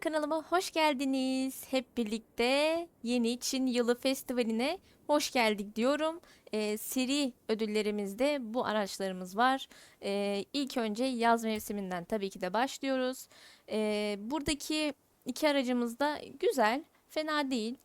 Kanalıma hoş geldiniz. Hep birlikte yeni Çin Yılı Festivali'ne hoş geldik diyorum. Ee, seri ödüllerimizde bu araçlarımız var. Ee, ilk önce yaz mevsiminden tabii ki de başlıyoruz. Ee, buradaki iki aracımız da güzel, fena değil.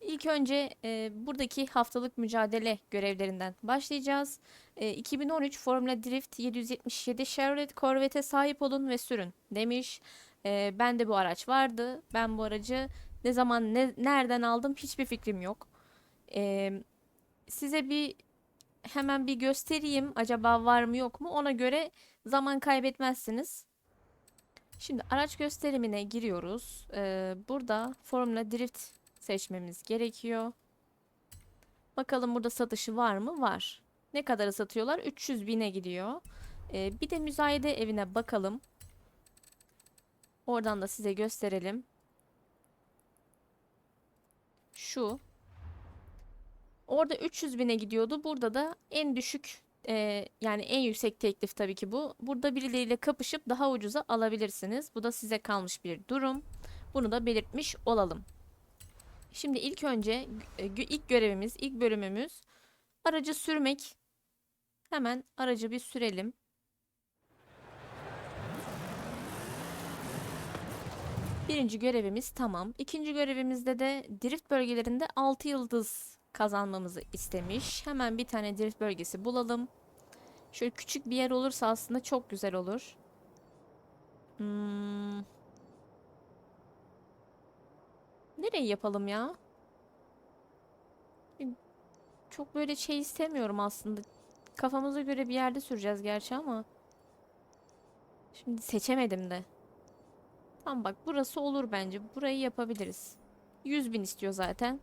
İlk önce e, buradaki haftalık mücadele görevlerinden başlayacağız. E, 2013 Formula Drift 777 Chevrolet Corvette'e sahip olun ve sürün demiş. E, ben de bu araç vardı. Ben bu aracı ne zaman ne, nereden aldım hiçbir fikrim yok. E, size bir hemen bir göstereyim. Acaba var mı yok mu? Ona göre zaman kaybetmezsiniz. Şimdi araç gösterimine giriyoruz. E, burada Formula Drift seçmemiz gerekiyor. Bakalım burada satışı var mı? Var. Ne kadara satıyorlar? 300 bine gidiyor. Ee, bir de müzayede evine bakalım. Oradan da size gösterelim. Şu. Orada 300 bine gidiyordu. Burada da en düşük e, yani en yüksek teklif tabii ki bu. Burada birileriyle kapışıp daha ucuza alabilirsiniz. Bu da size kalmış bir durum. Bunu da belirtmiş olalım. Şimdi ilk önce e, ilk görevimiz, ilk bölümümüz aracı sürmek. Hemen aracı bir sürelim. Birinci görevimiz tamam. İkinci görevimizde de drift bölgelerinde 6 yıldız kazanmamızı istemiş. Hemen bir tane drift bölgesi bulalım. Şöyle küçük bir yer olursa aslında çok güzel olur. Hmm. Nereye yapalım ya? Çok böyle şey istemiyorum aslında. Kafamıza göre bir yerde süreceğiz gerçi ama. Şimdi seçemedim de. Tamam bak burası olur bence. Burayı yapabiliriz. 100 bin istiyor zaten.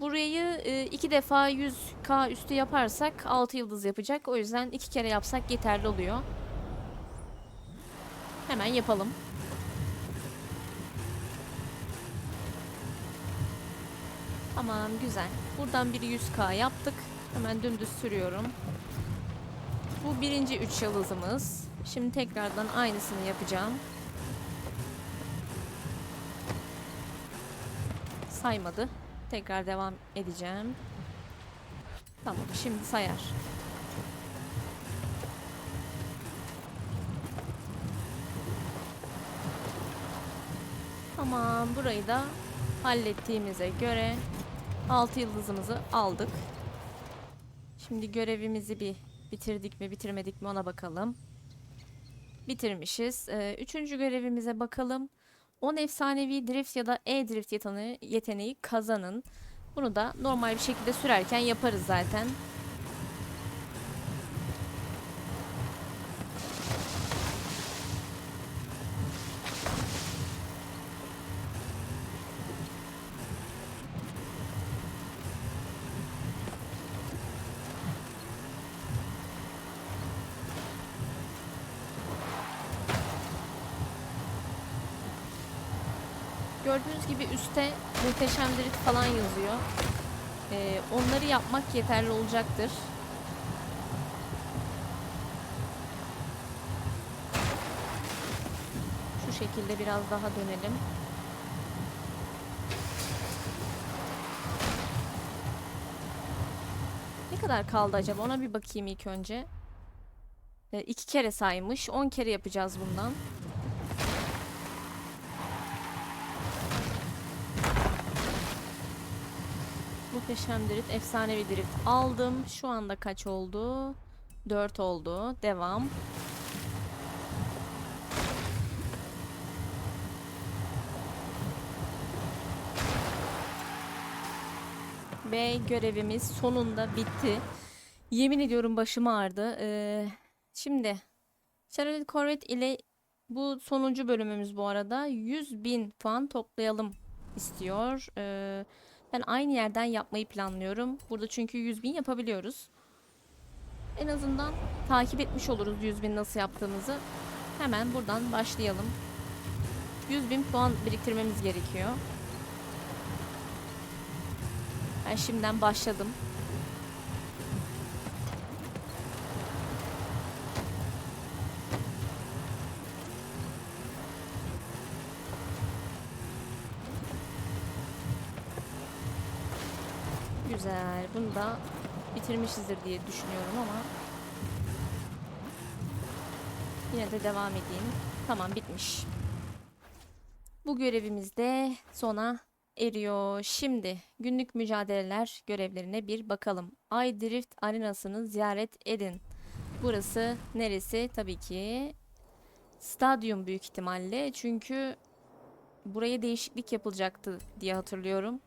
Burayı e, iki defa 100k üstü yaparsak 6 yıldız yapacak. O yüzden iki kere yapsak yeterli oluyor. Hemen yapalım. Tamam güzel. Buradan bir 100k yaptık. Hemen dümdüz sürüyorum. Bu birinci 3 yıldızımız. Şimdi tekrardan aynısını yapacağım. Saymadı. Tekrar devam edeceğim. Tamam şimdi sayar. Tamam burayı da hallettiğimize göre 6 yıldızımızı aldık. Şimdi görevimizi bir bitirdik mi bitirmedik mi ona bakalım. Bitirmişiz. Ee, üçüncü görevimize bakalım. 10 efsanevi drift ya da e-drift yeteneği, kazanın. Bunu da normal bir şekilde sürerken yaparız zaten. Muhteşem drift falan yazıyor. Ee, onları yapmak yeterli olacaktır. Şu şekilde biraz daha dönelim. Ne kadar kaldı acaba? Ona bir bakayım ilk önce. Ee, iki kere saymış. 10 kere yapacağız bundan. Muhteşem drift, efsanevi drift aldım. Şu anda kaç oldu? 4 oldu. Devam. Ve görevimiz sonunda bitti. Yemin ediyorum başım ağrıdı. Ee, şimdi Chevrolet Corvette ile bu sonuncu bölümümüz bu arada 100 bin puan toplayalım istiyor. Ee, ben aynı yerden yapmayı planlıyorum. Burada çünkü 100 bin yapabiliyoruz. En azından takip etmiş oluruz 100 bin nasıl yaptığımızı. Hemen buradan başlayalım. 100 bin puan biriktirmemiz gerekiyor. Ben şimdiden başladım. Güzel. Bunu da bitirmişizdir diye düşünüyorum ama yine de devam edeyim. Tamam bitmiş. Bu görevimiz de sona eriyor. Şimdi günlük mücadeleler görevlerine bir bakalım. Ay Drift arenasını ziyaret edin. Burası neresi? Tabii ki stadyum büyük ihtimalle. Çünkü buraya değişiklik yapılacaktı diye hatırlıyorum.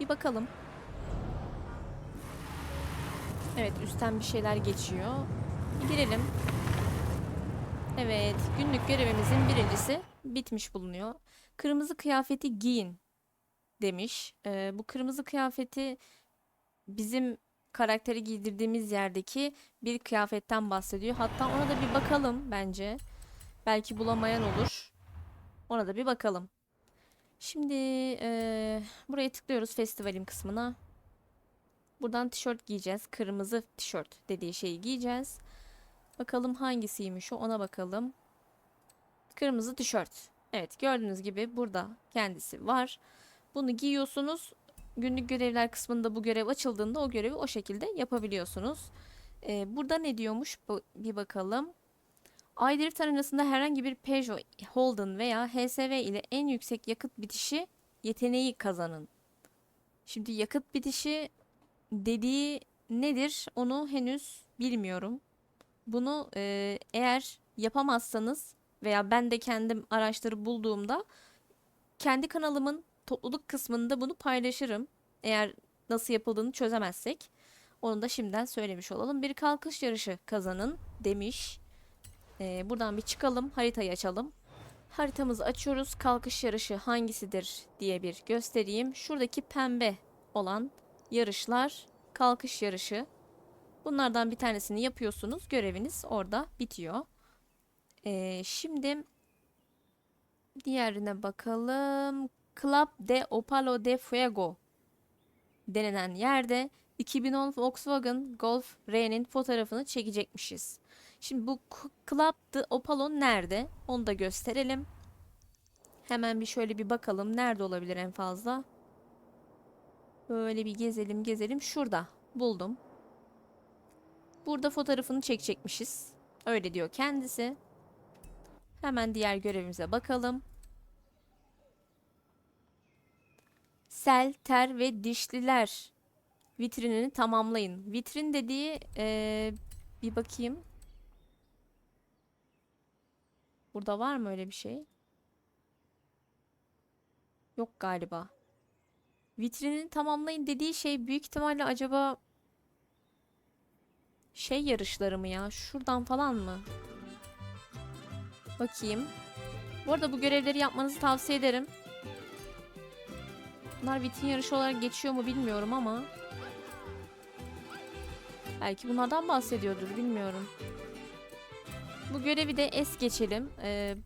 Bir bakalım. Evet üstten bir şeyler geçiyor. Girelim. Evet günlük görevimizin birincisi bitmiş bulunuyor. Kırmızı kıyafeti giyin demiş. Ee, bu kırmızı kıyafeti bizim karakteri giydirdiğimiz yerdeki bir kıyafetten bahsediyor. Hatta ona da bir bakalım bence. Belki bulamayan olur. Ona da bir bakalım. Şimdi eee, buraya tıklıyoruz festivalim kısmına. Buradan tişört giyeceğiz. Kırmızı tişört dediği şeyi giyeceğiz. Bakalım hangisiymiş o ona bakalım. Kırmızı tişört. Evet gördüğünüz gibi burada kendisi var. Bunu giyiyorsunuz. Günlük görevler kısmında bu görev açıldığında o görevi o şekilde yapabiliyorsunuz. Ee, burada ne diyormuş bir bakalım. Aydrift arenasında herhangi bir Peugeot, Holden veya HSV ile en yüksek yakıt bitişi yeteneği kazanın. Şimdi yakıt bitişi dediği nedir onu henüz bilmiyorum. Bunu e, eğer yapamazsanız veya ben de kendim araçları bulduğumda kendi kanalımın topluluk kısmında bunu paylaşırım. Eğer nasıl yapıldığını çözemezsek. Onu da şimdiden söylemiş olalım. Bir kalkış yarışı kazanın demiş. Ee, buradan bir çıkalım. Haritayı açalım. Haritamızı açıyoruz. Kalkış yarışı hangisidir diye bir göstereyim. Şuradaki pembe olan yarışlar kalkış yarışı. Bunlardan bir tanesini yapıyorsunuz. Göreviniz orada bitiyor. Ee, şimdi diğerine bakalım. Club de Opalo de Fuego denilen yerde 2010 Volkswagen Golf R'nin fotoğrafını çekecekmişiz. Şimdi bu Club de Opalo nerede? Onu da gösterelim. Hemen bir şöyle bir bakalım. Nerede olabilir en fazla? Böyle bir gezelim gezelim. Şurada. Buldum. Burada fotoğrafını çekecekmişiz. Öyle diyor kendisi. Hemen diğer görevimize bakalım. Sel, ter ve dişliler vitrinini tamamlayın. Vitrin dediği eee, bir bakayım. Burada var mı öyle bir şey? Yok galiba. Vitrinini tamamlayın dediği şey büyük ihtimalle acaba şey yarışları mı ya? Şuradan falan mı? Bakayım. Bu arada bu görevleri yapmanızı tavsiye ederim. Bunlar vitrin yarışı olarak geçiyor mu bilmiyorum ama. Belki bunlardan bahsediyordur bilmiyorum. Bu görevi de es geçelim. Ee,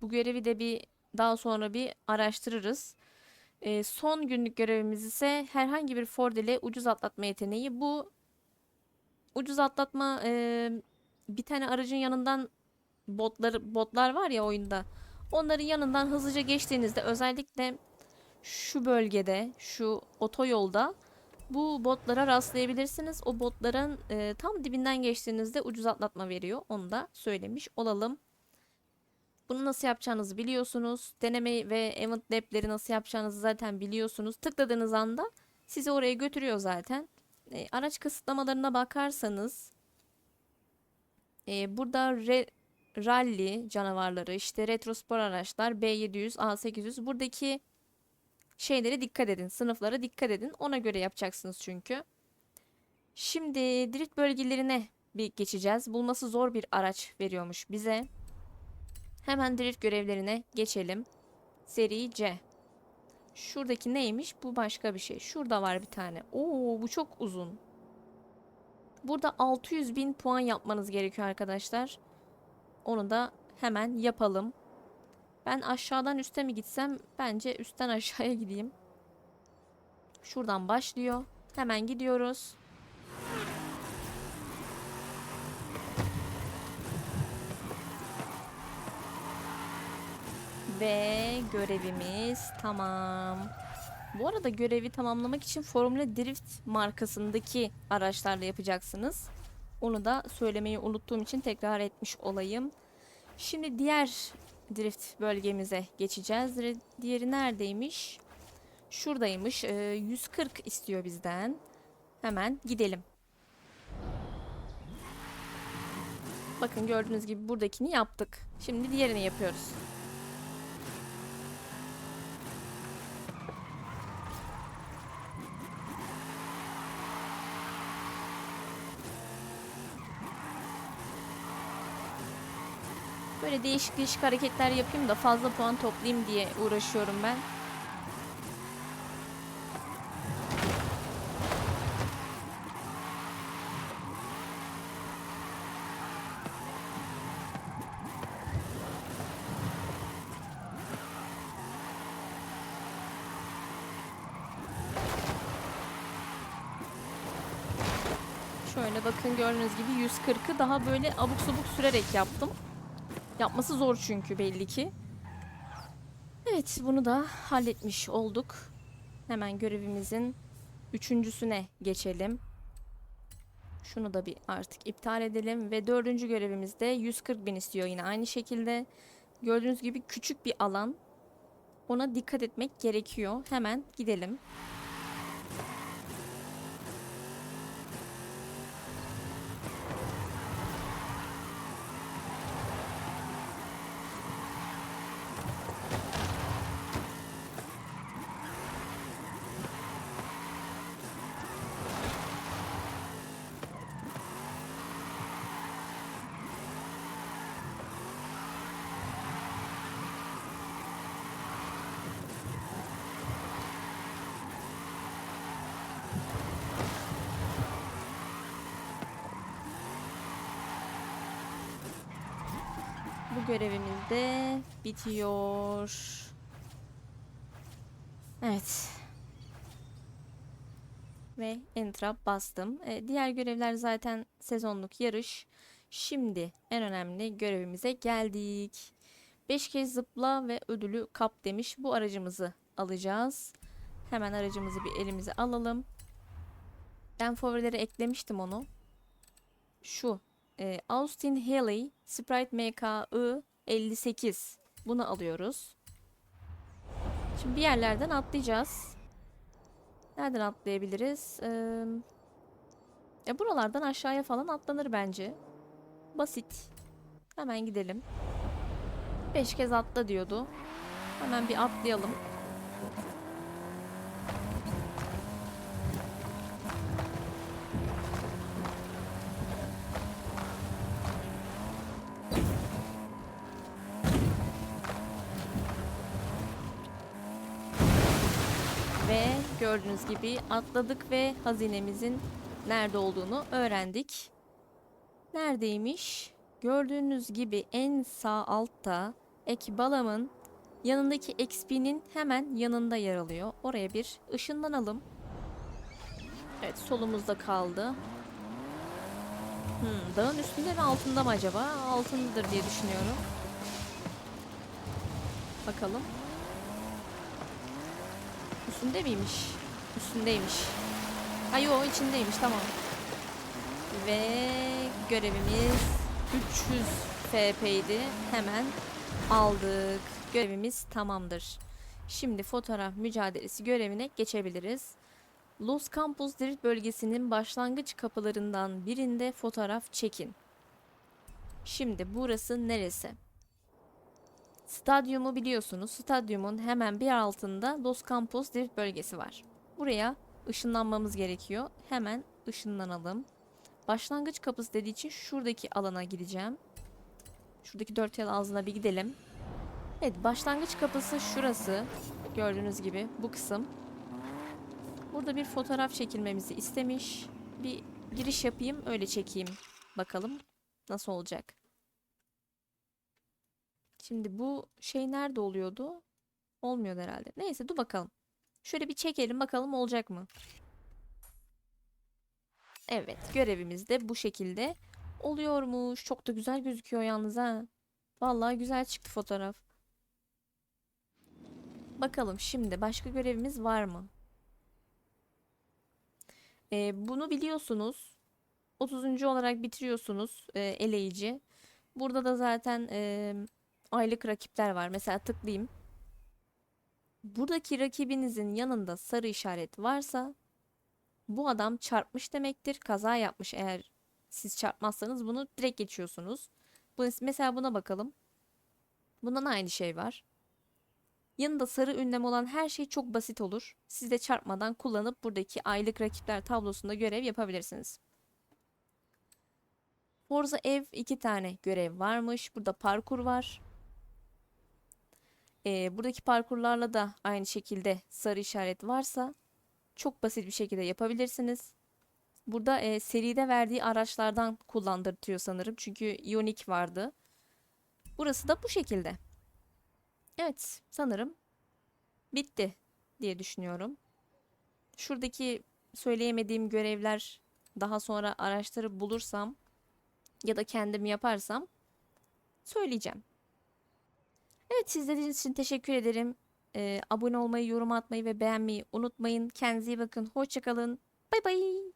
bu görevi de bir daha sonra bir araştırırız. Ee, son günlük görevimiz ise herhangi bir Ford ile ucuz atlatma yeteneği. Bu ucuz atlatma e, bir tane aracın yanından botlar botlar var ya oyunda. Onların yanından hızlıca geçtiğinizde özellikle şu bölgede, şu otoyolda bu botlara rastlayabilirsiniz. O botların e, tam dibinden geçtiğinizde ucuz atlatma veriyor. Onu da söylemiş olalım. Bunu nasıl yapacağınızı biliyorsunuz. Deneme ve event lab'leri nasıl yapacağınızı zaten biliyorsunuz. Tıkladığınız anda sizi oraya götürüyor zaten. E, araç kısıtlamalarına bakarsanız e, burada re- rally canavarları, işte retro spor araçlar, B700, A800 buradaki şeylere dikkat edin. Sınıflara dikkat edin. Ona göre yapacaksınız çünkü. Şimdi drift bölgelerine bir geçeceğiz. Bulması zor bir araç veriyormuş bize. Hemen drift görevlerine geçelim. Seri C. Şuradaki neymiş? Bu başka bir şey. Şurada var bir tane. Oo bu çok uzun. Burada 600 bin puan yapmanız gerekiyor arkadaşlar. Onu da hemen yapalım. Ben aşağıdan üste mi gitsem? Bence üstten aşağıya gideyim. Şuradan başlıyor. Hemen gidiyoruz. Ve görevimiz tamam. Bu arada görevi tamamlamak için Formula Drift markasındaki araçlarla yapacaksınız. Onu da söylemeyi unuttuğum için tekrar etmiş olayım. Şimdi diğer drift bölgemize geçeceğiz. Diğeri neredeymiş? Şuradaymış. Ee, 140 istiyor bizden. Hemen gidelim. Bakın gördüğünüz gibi buradakini yaptık. Şimdi diğerini yapıyoruz. Böyle değişik değişik hareketler yapayım da fazla puan toplayayım diye uğraşıyorum ben. Şöyle bakın gördüğünüz gibi 140'ı daha böyle abuk subuk sürerek yaptım. Yapması zor çünkü belli ki. Evet bunu da halletmiş olduk. Hemen görevimizin üçüncüsüne geçelim. Şunu da bir artık iptal edelim. Ve dördüncü görevimizde 140 bin istiyor yine aynı şekilde. Gördüğünüz gibi küçük bir alan. Ona dikkat etmek gerekiyor. Hemen gidelim. Görevimiz de bitiyor. Evet. Ve enter'a bastım. E, diğer görevler zaten sezonluk yarış. Şimdi en önemli görevimize geldik. 5 kez zıpla ve ödülü kap demiş. Bu aracımızı alacağız. Hemen aracımızı bir elimize alalım. Ben favorilere eklemiştim onu. Şu e, Austin Haley Sprite MKI 58. Bunu alıyoruz. Şimdi bir yerlerden atlayacağız. Nereden atlayabiliriz? Ee, e buralardan aşağıya falan atlanır bence. Basit. Hemen gidelim. 5 kez atla diyordu. Hemen bir atlayalım. Ve gördüğünüz gibi atladık ve hazinemizin nerede olduğunu öğrendik. Neredeymiş? Gördüğünüz gibi en sağ altta Ekbalam'ın yanındaki XP'nin hemen yanında yer alıyor. Oraya bir ışınlanalım. Evet solumuzda kaldı. Hmm, dağın üstünde mi altında mı acaba? Altındadır diye düşünüyorum. Bakalım. Üstünde miymiş? Üstündeymiş. Ay o içindeymiş tamam. Ve görevimiz 300 FP'ydi. Hemen aldık. Görevimiz tamamdır. Şimdi fotoğraf mücadelesi görevine geçebiliriz. Los Campos Drift bölgesinin başlangıç kapılarından birinde fotoğraf çekin. Şimdi burası neresi? Stadyumu biliyorsunuz. Stadyumun hemen bir altında Los Campos Drift bölgesi var. Buraya ışınlanmamız gerekiyor. Hemen ışınlanalım. Başlangıç kapısı dediği için şuradaki alana gideceğim. Şuradaki dört yıl ağzına bir gidelim. Evet başlangıç kapısı şurası. Gördüğünüz gibi bu kısım. Burada bir fotoğraf çekilmemizi istemiş. Bir giriş yapayım öyle çekeyim. Bakalım nasıl olacak. Şimdi bu şey nerede oluyordu? Olmuyor herhalde. Neyse dur bakalım. Şöyle bir çekelim bakalım olacak mı? Evet görevimiz de bu şekilde oluyormuş. Çok da güzel gözüküyor yalnız ha. Vallahi güzel çıktı fotoğraf. Bakalım şimdi başka görevimiz var mı? Ee, bunu biliyorsunuz. 30. olarak bitiriyorsunuz e, eleyici. Burada da zaten e, aylık rakipler var. Mesela tıklayayım. Buradaki rakibinizin yanında sarı işaret varsa bu adam çarpmış demektir. Kaza yapmış eğer siz çarpmazsanız bunu direkt geçiyorsunuz. Bu, mesela buna bakalım. Bundan aynı şey var. Yanında sarı ünlem olan her şey çok basit olur. Siz de çarpmadan kullanıp buradaki aylık rakipler tablosunda görev yapabilirsiniz. Forza ev iki tane görev varmış. Burada parkur var. Ee, buradaki parkurlarla da aynı şekilde sarı işaret varsa çok basit bir şekilde yapabilirsiniz. Burada e, seride verdiği araçlardan kullandırtıyor sanırım. Çünkü Ioniq vardı. Burası da bu şekilde. Evet, sanırım bitti diye düşünüyorum. Şuradaki söyleyemediğim görevler daha sonra araçları bulursam ya da kendim yaparsam söyleyeceğim. Evet, izlediğiniz için teşekkür ederim. Ee, abone olmayı, yorum atmayı ve beğenmeyi unutmayın. Kendinize iyi bakın. Hoşçakalın. Bay bay.